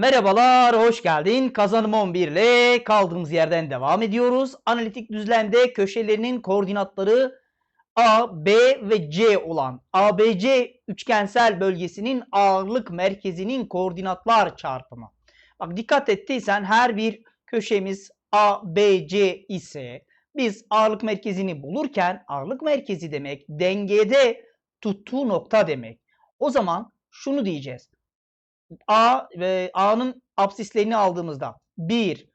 Merhabalar, hoş geldin. Kazanım 11 ile kaldığımız yerden devam ediyoruz. Analitik düzlemde köşelerinin koordinatları A, B ve C olan ABC üçgensel bölgesinin ağırlık merkezinin koordinatlar çarpımı. Bak dikkat ettiysen her bir köşemiz A, B, C ise biz ağırlık merkezini bulurken ağırlık merkezi demek dengede tuttuğu nokta demek. O zaman şunu diyeceğiz. A ve A'nın apsislerini aldığımızda 1,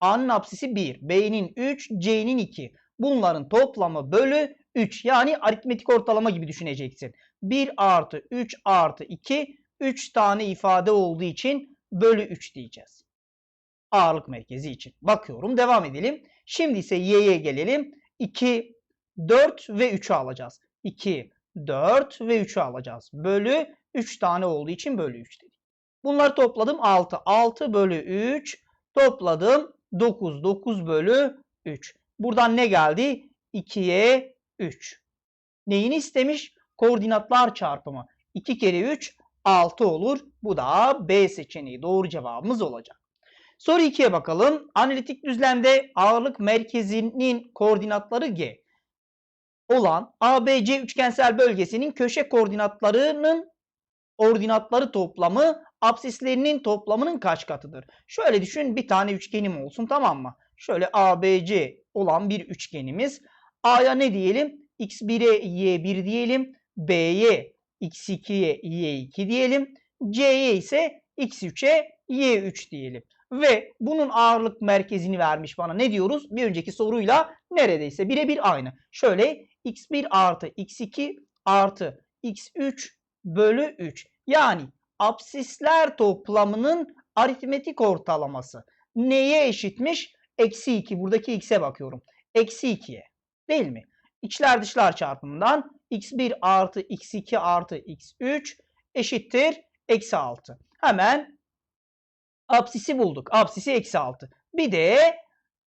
A'nın apsisi 1, B'nin 3, C'nin 2. Bunların toplamı bölü 3. Yani aritmetik ortalama gibi düşüneceksin. 1 artı 3 artı 2, 3 tane ifade olduğu için bölü 3 diyeceğiz. Ağırlık merkezi için. Bakıyorum devam edelim. Şimdi ise Y'ye gelelim. 2, 4 ve 3'ü alacağız. 2, 4 ve 3'ü alacağız. Bölü 3 tane olduğu için bölü 3 dedik. Bunları topladım 6. 6 bölü 3 topladım 9. 9 bölü 3. Buradan ne geldi? 2'ye 3. Neyini istemiş? Koordinatlar çarpımı. 2 kere 3 6 olur. Bu da B seçeneği doğru cevabımız olacak. Soru 2'ye bakalım. Analitik düzlemde ağırlık merkezinin koordinatları G olan ABC üçgensel bölgesinin köşe koordinatlarının ordinatları toplamı apsislerinin toplamının kaç katıdır? Şöyle düşün bir tane üçgenim olsun tamam mı? Şöyle ABC olan bir üçgenimiz. A'ya ne diyelim? X1'e Y1 diyelim. B'ye X2'ye Y2 diyelim. C'ye ise X3'e Y3 diyelim. Ve bunun ağırlık merkezini vermiş bana. Ne diyoruz? Bir önceki soruyla neredeyse birebir aynı. Şöyle X1 artı X2 artı X3 bölü 3. Yani absisler toplamının aritmetik ortalaması. Neye eşitmiş? Eksi 2. Buradaki x'e bakıyorum. Eksi 2'ye. Değil mi? İçler dışlar çarpımından x1 artı x2 artı x3 eşittir. Eksi 6. Hemen absisi bulduk. Absisi eksi 6. Bir de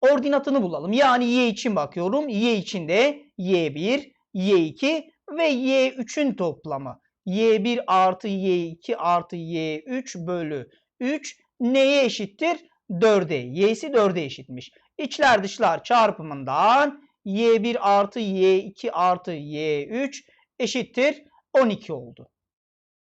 ordinatını bulalım. Yani y için bakıyorum. Y için de y1, y2 ve y3'ün toplamı y1 artı y2 artı y3 bölü 3 neye eşittir? 4'e. y'si 4'e eşitmiş. İçler dışlar çarpımından y1 artı y2 artı y3 eşittir 12 oldu.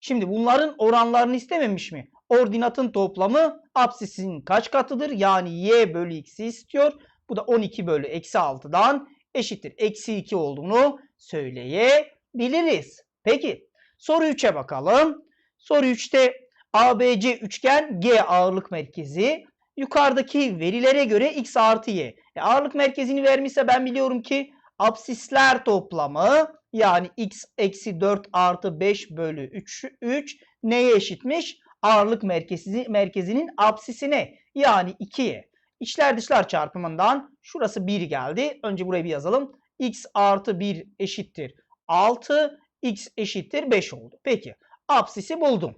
Şimdi bunların oranlarını istememiş mi? Ordinatın toplamı absisin kaç katıdır? Yani y bölü x'i istiyor. Bu da 12 bölü eksi 6'dan eşittir. Eksi 2 olduğunu söyleyebiliriz. Peki Soru 3'e bakalım. Soru 3'te ABC üçgen G ağırlık merkezi. Yukarıdaki verilere göre x artı y. E, ağırlık merkezini vermişse ben biliyorum ki absisler toplamı yani x eksi 4 artı 5 bölü 3, 3 neye eşitmiş? Ağırlık merkezi, merkezinin absisine yani 2'ye. İçler dışlar çarpımından şurası 1 geldi. Önce burayı bir yazalım. x artı 1 eşittir 6 x eşittir 5 oldu. Peki apsisi buldum.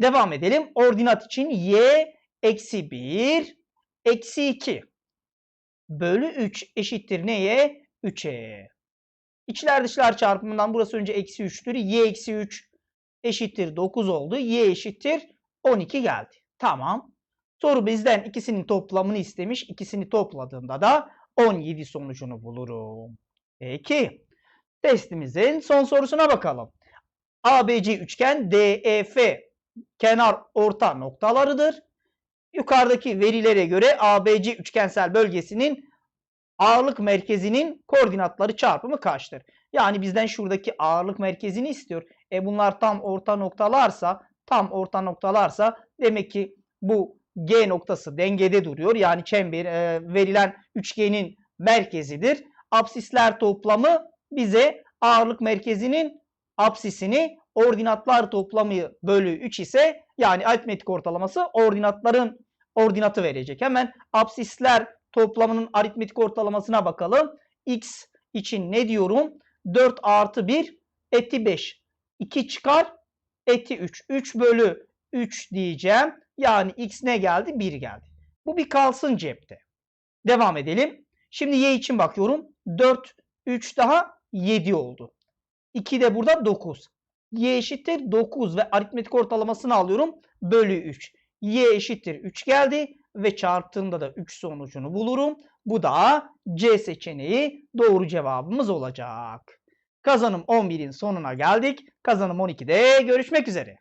Devam edelim. Ordinat için y eksi 1 eksi 2 bölü 3 eşittir neye? 3'e. İçler dışlar çarpımından burası önce eksi 3'tür. y eksi 3 eşittir 9 oldu. y eşittir 12 geldi. Tamam. Soru bizden ikisinin toplamını istemiş. İkisini topladığımda da 17 sonucunu bulurum. Peki. Testimizin son sorusuna bakalım. ABC üçgen DEF kenar orta noktalarıdır. Yukarıdaki verilere göre ABC üçgensel bölgesinin ağırlık merkezinin koordinatları çarpımı kaçtır? Yani bizden şuradaki ağırlık merkezini istiyor. E bunlar tam orta noktalarsa, tam orta noktalarsa demek ki bu G noktası dengede duruyor. Yani çember e, verilen üçgenin merkezidir. Absisler toplamı bize ağırlık merkezinin apsisini ordinatlar toplamı bölü 3 ise yani aritmetik ortalaması ordinatların ordinatı verecek. Hemen apsisler toplamının aritmetik ortalamasına bakalım. X için ne diyorum? 4 artı 1 eti 5. 2 çıkar eti 3. 3 bölü 3 diyeceğim. Yani x ne geldi? 1 geldi. Bu bir kalsın cepte. Devam edelim. Şimdi y için bakıyorum. 4, 3 daha 7 oldu. 2 de burada 9. Y eşittir 9 ve aritmetik ortalamasını alıyorum. Bölü 3. y eşittir 3 geldi ve çarptığımda da 3 sonucunu bulurum. Bu da C seçeneği doğru cevabımız olacak. Kazanım 11'in sonuna geldik. Kazanım 12'de görüşmek üzere.